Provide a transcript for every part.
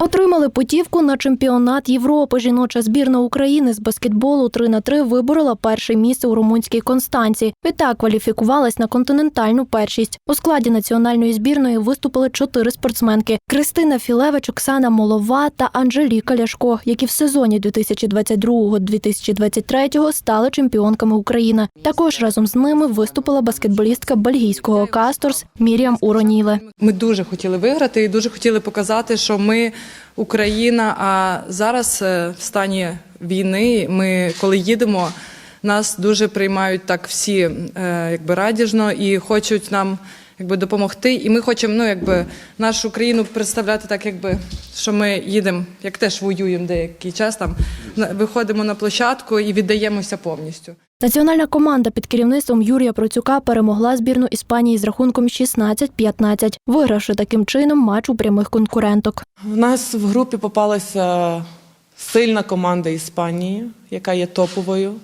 Отримали путівку на чемпіонат Європи. Жіноча збірна України з баскетболу 3 на 3 виборола перше місце у румунській Констанці. Відтак кваліфікувалась на континентальну першість. У складі національної збірної виступили чотири спортсменки: Кристина Філевич, Оксана Молова та Анжеліка Ляшко, які в сезоні 2022-2023 стали чемпіонками України. Також разом з ними виступила баскетболістка бельгійського Касторс Міріам Уроніле. Ми дуже хотіли виграти і дуже хотіли показати, що ми Україна. А зараз е, в стані війни ми, коли їдемо, нас дуже приймають так всі е, якби радіжно і хочуть нам якби допомогти. І ми хочемо ну, якби, нашу країну представляти так, якби що ми їдемо, як теж воюємо деякий час. Там виходимо на площадку і віддаємося повністю. Національна команда під керівництвом Юрія Процюка перемогла збірну Іспанії з рахунком 16-15, вигравши таким чином матч у прямих конкуренток. В нас в групі попалася сильна команда Іспанії, яка є топовою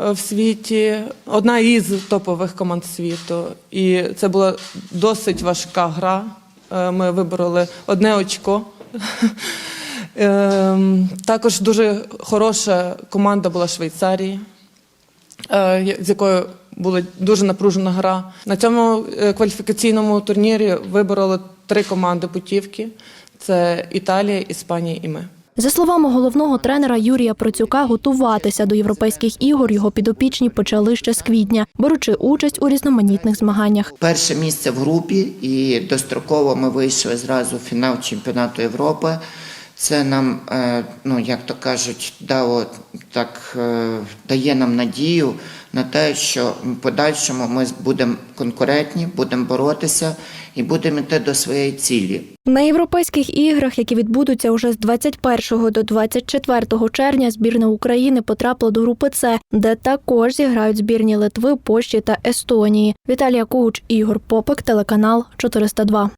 е, в світі. Одна із топових команд світу. І це була досить важка гра. Е, Ми вибороли одне очко. Ем, Також дуже хороша команда була Швейцарії, з якою була дуже напружена гра. На цьому е, кваліфікаційному турнірі вибороли три команди путівки: це Італія, Іспанія і ми. За словами головного тренера Юрія Процюка, готуватися до європейських ігор його підопічні почали ще з квітня, беручи участь у різноманітних змаганнях. Перше місце в групі, і достроково ми вийшли зразу в фінал чемпіонату Європи. Це нам, е, ну як то кажуть, дало так е, дає нам надію на те, що в подальшому ми будемо конкурентні, будемо боротися і будемо йти до своєї цілі. На європейських іграх, які відбудуться уже з 21 до 24 червня, збірна України потрапила до групи С, де також зіграють збірні Литви, Польщі та Естонії. Віталія Коуч, Ігор Попик, телеканал 402.